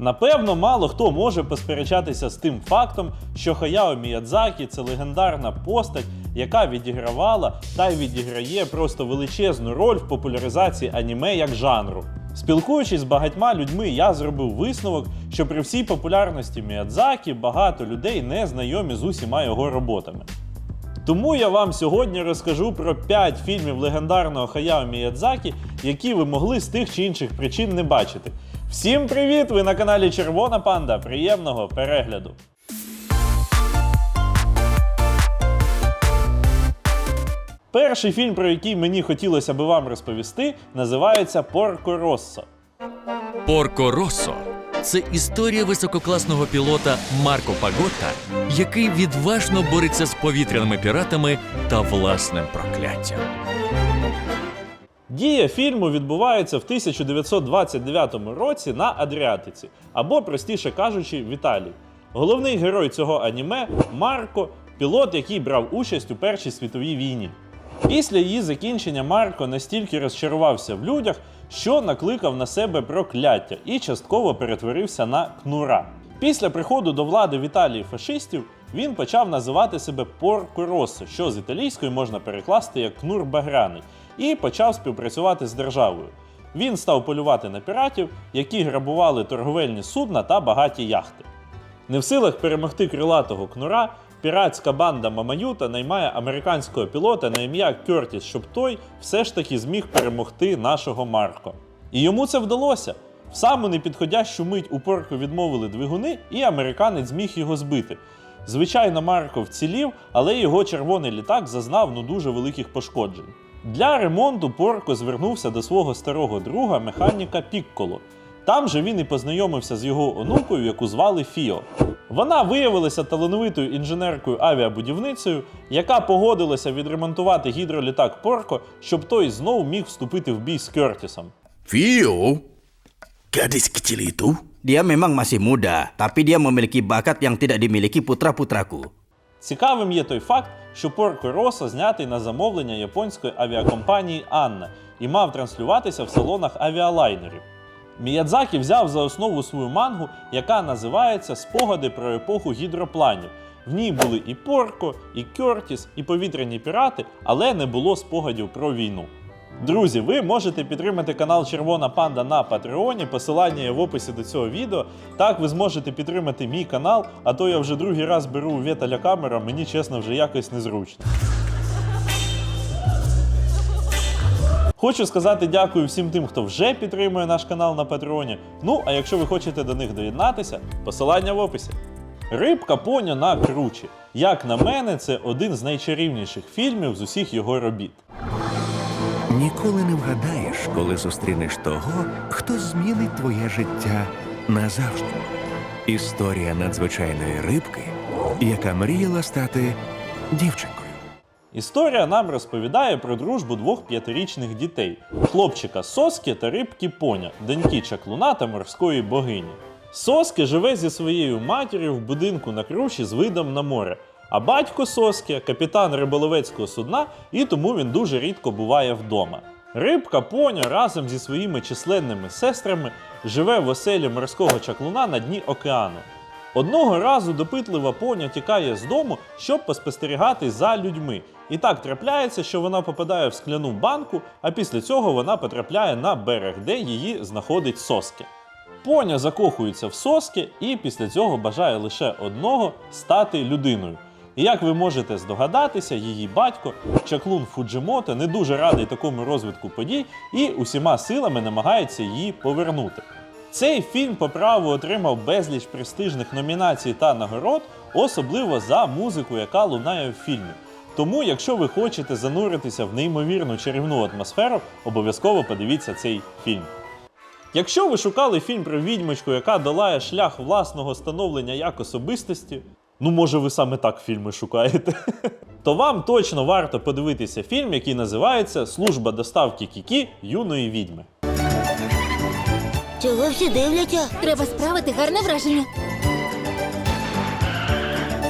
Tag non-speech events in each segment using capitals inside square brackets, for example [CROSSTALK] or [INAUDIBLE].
Напевно, мало хто може посперечатися з тим фактом, що Хаяо Міядзакі це легендарна постать, яка відігравала та й відіграє просто величезну роль в популяризації аніме як жанру. Спілкуючись з багатьма людьми, я зробив висновок, що при всій популярності Міядзакі багато людей не знайомі з усіма його роботами. Тому я вам сьогодні розкажу про 5 фільмів легендарного Хаяо Міядзакі, які ви могли з тих чи інших причин не бачити. Всім привіт! Ви на каналі Червона Панда. Приємного перегляду! Перший фільм, про який мені хотілося би вам розповісти, називається Порко Россо. Порко Россо це історія висококласного пілота Марко Пагота, який відважно бореться з повітряними піратами та власним прокляттям. Дія фільму відбувається в 1929 році на Адріатиці, або, простіше кажучи, в Італії. Головний герой цього аніме Марко, пілот, який брав участь у Першій світовій війні. Після її закінчення Марко настільки розчарувався в людях, що накликав на себе прокляття і частково перетворився на кнура. Після приходу до влади в Італії фашистів він почав називати себе Порко Россо, що з італійської можна перекласти як кнур багряний, і почав співпрацювати з державою. Він став полювати на піратів, які грабували торговельні судна та багаті яхти. Не в силах перемогти крилатого кнура, піратська банда Мамаюта наймає американського пілота на ім'я Кертіс, щоб той все ж таки зміг перемогти нашого Марко. І йому це вдалося. В саму непідходящу мить у порку відмовили двигуни, і американець зміг його збити. Звичайно, Марко вцілів, але його червоний літак зазнав ну дуже великих пошкоджень. Для ремонту Порко звернувся до свого старого друга, механіка Пікколо. Там же він і познайомився з його онукою, яку звали Фіо. Вона виявилася талановитою інженеркою авіабудівницею, яка погодилася відремонтувати гідролітак Порко, щоб той знов міг вступити в бій з Кертісом. Vio? Gadis kecil itu? Dia memang masih muda, tapi dia memiliki bakat yang tidak dimiliki putra-putraku. Цікавим є той факт, що Порко Росо знятий на замовлення японської авіакомпанії Анна і мав транслюватися в салонах авіалайнерів. Міядзакі взяв за основу свою мангу, яка називається Спогади про епоху гідропланів. В ній були і Порко, і Кьортіс, і повітряні пірати, але не було спогадів про війну. Друзі, ви можете підтримати канал Червона Панда на Патреоні. Посилання є в описі до цього відео. Так ви зможете підтримати мій канал, а то я вже другий раз беру у Вєталя камера, мені чесно вже якось незручно. Хочу сказати дякую всім тим, хто вже підтримує наш канал на Патреоні. Ну, а якщо ви хочете до них доєднатися, посилання в описі. Рибка поня на кручі. Як на мене, це один з найчарівніших фільмів з усіх його робіт. Ніколи не вгадаєш, коли зустрінеш того, хто змінить твоє життя назавжди. Історія надзвичайної рибки, яка мріяла стати дівчинкою. Історія нам розповідає про дружбу двох п'ятирічних дітей: хлопчика Соскі та рибки Поня, доньки чаклуна та морської богині. Соскі живе зі своєю матір'ю в будинку на кручі з видом на море. А батько Соскі – капітан риболовецького судна, і тому він дуже рідко буває вдома. Рибка Поня разом зі своїми численними сестрами живе в оселі морського чаклуна на дні океану. Одного разу допитлива поня тікає з дому, щоб поспостерігати за людьми. І так трапляється, що вона попадає в скляну банку, а після цього вона потрапляє на берег, де її знаходить соски. Поня закохується в соски і після цього бажає лише одного стати людиною. І як ви можете здогадатися, її батько, чаклун Фуджимото, не дуже радий такому розвитку подій і усіма силами намагається її повернути. Цей фільм по праву отримав безліч престижних номінацій та нагород, особливо за музику, яка лунає в фільмі. Тому, якщо ви хочете зануритися в неймовірну чарівну атмосферу, обов'язково подивіться цей фільм. Якщо ви шукали фільм про відьмочку, яка долає шлях власного становлення як особистості, ну може ви саме так фільми шукаєте, [LAUGHS] то вам точно варто подивитися фільм, який називається Служба доставки Кікі юної відьми. Чого всі дивляться? Треба справити гарне враження.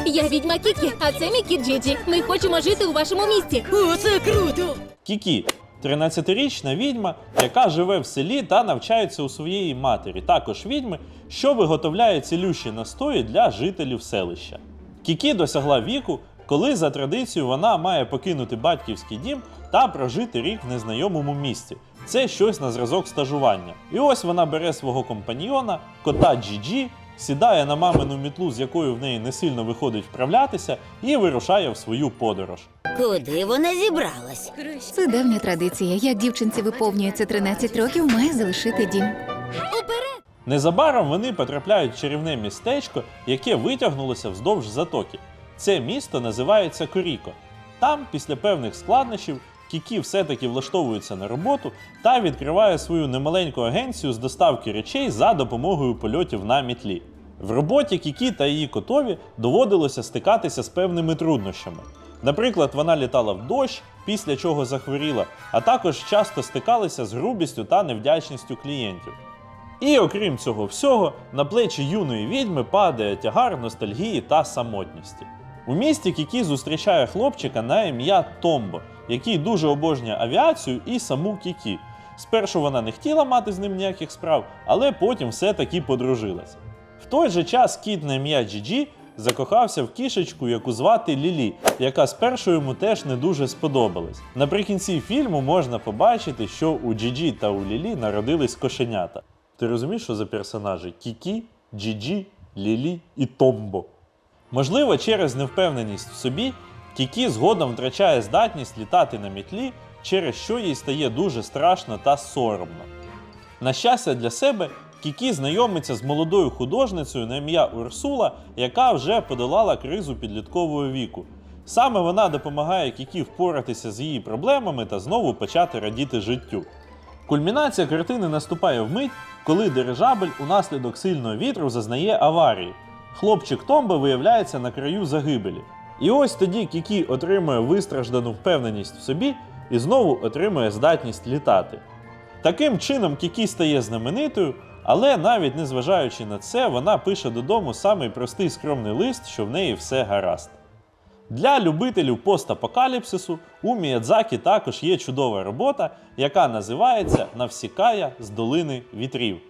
Я відьма Кікі, а це мій кіт Джиджі. Ми хочемо жити у вашому місті. О, це круто! Кікі 13-річна відьма, яка живе в селі та навчається у своєї матері, також відьми, що виготовляє цілющі настої для жителів селища. Кікі досягла віку, коли за традицією вона має покинути батьківський дім та прожити рік в незнайомому місці. Це щось на зразок стажування. І ось вона бере свого компаньйона, кота Джіджі, сідає на мамину мітлу, з якою в неї не сильно виходить вправлятися, і вирушає в свою подорож. Куди вона зібралась? Це давня традиція. Як дівчинці виповнюється 13 років, має залишити дім. Незабаром вони потрапляють в чарівне містечко, яке витягнулося вздовж затоки. Це місто називається Коріко. Там, після певних складнощів, Кікі все-таки влаштовується на роботу та відкриває свою немаленьку агенцію з доставки речей за допомогою польотів на мітлі. В роботі Кікі та її котові доводилося стикатися з певними труднощами. Наприклад, вона літала в дощ, після чого захворіла, а також часто стикалися з грубістю та невдячністю клієнтів. І окрім цього всього, на плечі юної відьми падає тягар ностальгії та самотності. У місті Кікі зустрічає хлопчика на ім'я Томбо, який дуже обожнює авіацію і саму Кікі. Спершу вона не хотіла мати з ним ніяких справ, але потім все-таки подружилась. В той же час кіт на ім'я Джіджі закохався в кішечку, яку звати Лілі, яка спершу йому теж не дуже сподобалась. Наприкінці фільму можна побачити, що у Джіджі та у Лілі народились кошенята. Ти розумієш, що за персонажі? Кікі, Джіджі, Лілі і Томбо. Можливо, через невпевненість в собі Кікі згодом втрачає здатність літати на мітлі, через що їй стає дуже страшно та соромно. На щастя для себе, Кікі знайомиться з молодою художницею на ім'я Урсула, яка вже подолала кризу підліткового віку. Саме вона допомагає Кікі впоратися з її проблемами та знову почати радіти життю. Кульмінація картини наступає вмить, коли дирижабель унаслідок сильного вітру зазнає аварії. Хлопчик Томба виявляється на краю загибелі. І ось тоді Кікі отримує вистраждану впевненість в собі і знову отримує здатність літати. Таким чином Кікі стає знаменитою, але навіть незважаючи на це, вона пише додому самий простий скромний лист, що в неї все гаразд. Для любителів постапокаліпсису у Міядзакі також є чудова робота, яка називається Навсікая з долини вітрів.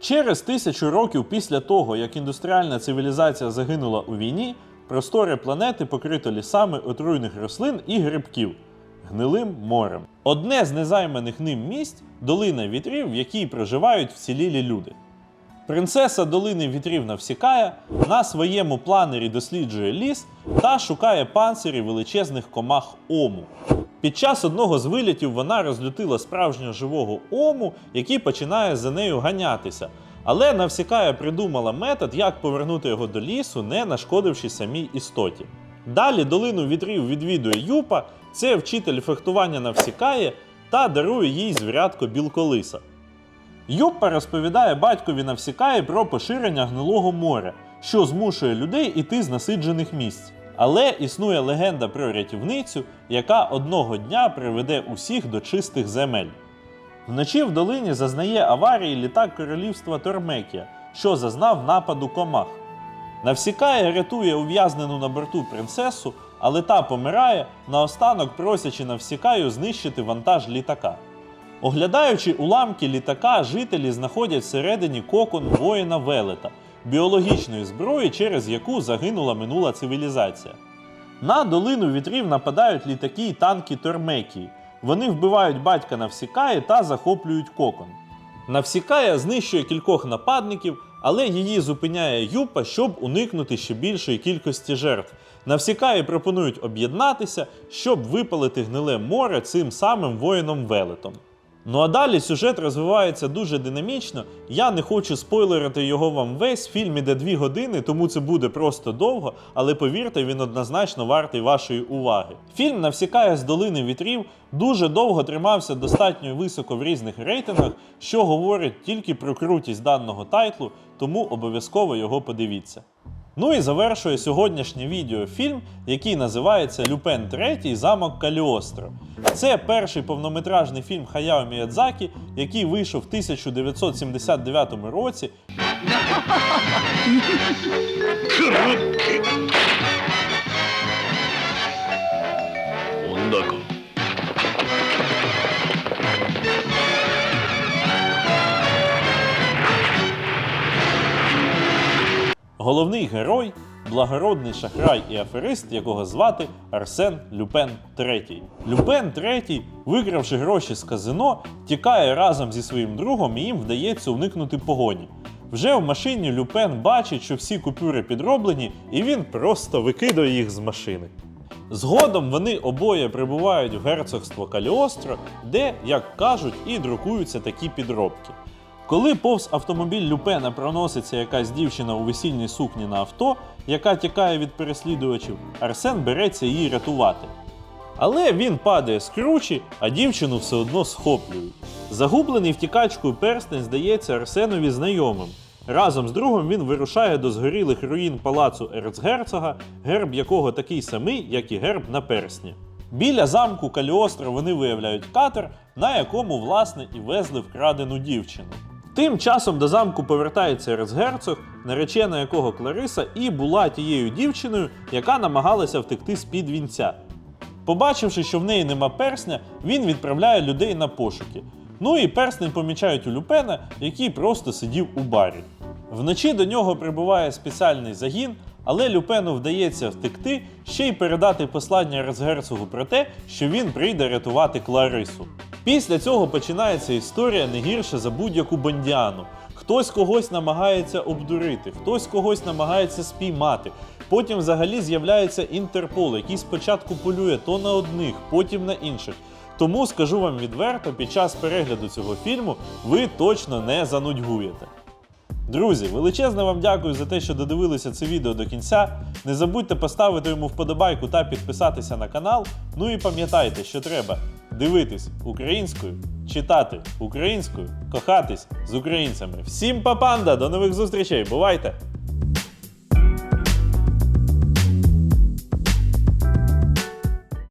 Через тисячу років після того, як індустріальна цивілізація загинула у війні, простори планети покрито лісами отруйних рослин і грибків гнилим морем. Одне з незайманих ним місць долина вітрів, в якій проживають вцілілі люди. Принцеса долини вітрів Навсікая на своєму планері досліджує ліс та шукає панцирі величезних комах ому. Під час одного з вилітів вона розлютила справжнього живого ому, який починає за нею ганятися. Але Навсікая придумала метод, як повернути його до лісу, не нашкодивши самій істоті. Далі долину вітрів відвідує Юпа, це вчитель фехтування Навсікає, та дарує їй звірятко білколиса. Юппа розповідає батькові Навсікаї про поширення гнилого моря, що змушує людей іти з насиджених місць. Але існує легенда про рятівницю, яка одного дня приведе усіх до чистих земель. Вночі в долині зазнає аварії літак королівства Тормекія, що зазнав нападу комах. Навсікає рятує ув'язнену на борту принцесу, але та помирає, наостанок просячи Навсікаю знищити вантаж літака. Оглядаючи уламки літака, жителі знаходять всередині кокон воїна Велета, біологічної зброї, через яку загинула минула цивілізація. На долину вітрів нападають літаки і танки Тормекії. Вони вбивають батька Навсікаї та захоплюють кокон. Навсікая знищує кількох нападників, але її зупиняє Юпа, щоб уникнути ще більшої кількості жертв. Навсікаї пропонують об'єднатися, щоб випалити гниле море цим самим воїном Велетом. Ну а далі сюжет розвивається дуже динамічно. Я не хочу спойлерити його вам весь. Фільм іде дві години, тому це буде просто довго, але повірте, він однозначно вартий вашої уваги. Фільм Навсікає з долини вітрів дуже довго тримався достатньо високо в різних рейтингах, що говорить тільки про крутість даного тайтлу, тому обов'язково його подивіться. Ну і завершує сьогоднішнє відео фільм, який називається Люпен III Замок Каліостро. Це перший повнометражний фільм Хаяо Міядзакі, який вийшов в 1979 році. Головний герой благородний шахрай і аферист, якого звати Арсен Люпен III. Люпен III, вигравши гроші з казино, тікає разом зі своїм другом і їм вдається уникнути погоні. Вже в машині Люпен бачить, що всі купюри підроблені, і він просто викидає їх з машини. Згодом вони обоє прибувають в герцогство Каліостро, де, як кажуть, і друкуються такі підробки. Коли повз автомобіль Люпена проноситься якась дівчина у весільній сукні на авто, яка тікає від переслідувачів, Арсен береться її рятувати. Але він падає з кручі, а дівчину все одно схоплюють. Загублений втікачкою перстень здається Арсенові знайомим. Разом з другом він вирушає до згорілих руїн палацу ерцгерцога, герб якого такий самий, як і герб на персні. Біля замку Каліостро вони виявляють катер, на якому, власне, і везли вкрадену дівчину. Тим часом до замку повертається ерцгерцог, наречена якого Клариса і була тією дівчиною, яка намагалася втекти з-під вінця. Побачивши, що в неї нема персня, він відправляє людей на пошуки. Ну і перснень помічають у Люпена, який просто сидів у барі. Вночі до нього прибуває спеціальний загін, але Люпену вдається втекти, ще й передати послання Розгерцогу про те, що він прийде рятувати Кларису. Після цього починається історія не гірше за будь-яку бондіану. Хтось когось намагається обдурити, хтось когось намагається спіймати. Потім взагалі з'являється Інтерпол, який спочатку полює то на одних, потім на інших. Тому скажу вам відверто, під час перегляду цього фільму ви точно не занудьгуєте. Друзі, величезне вам дякую за те, що додивилися це відео до кінця. Не забудьте поставити йому вподобайку та підписатися на канал. Ну і пам'ятайте, що треба дивитись українською, читати українською, кохатись з українцями. Всім папанда! До нових зустрічей! Бувайте!